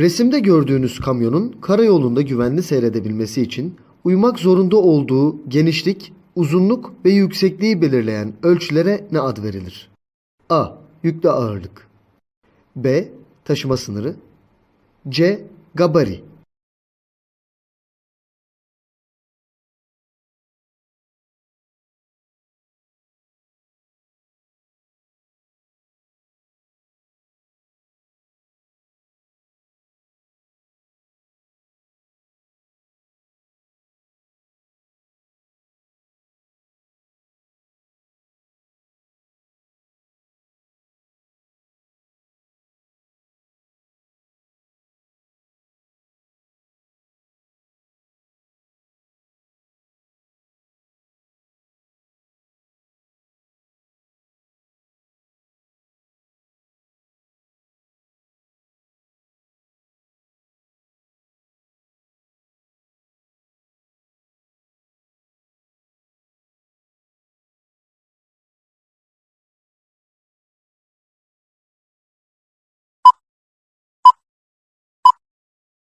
Resimde gördüğünüz kamyonun karayolunda güvenli seyredebilmesi için uymak zorunda olduğu genişlik, uzunluk ve yüksekliği belirleyen ölçülere ne ad verilir? A. Yüklü ağırlık B. Taşıma sınırı C. Gabari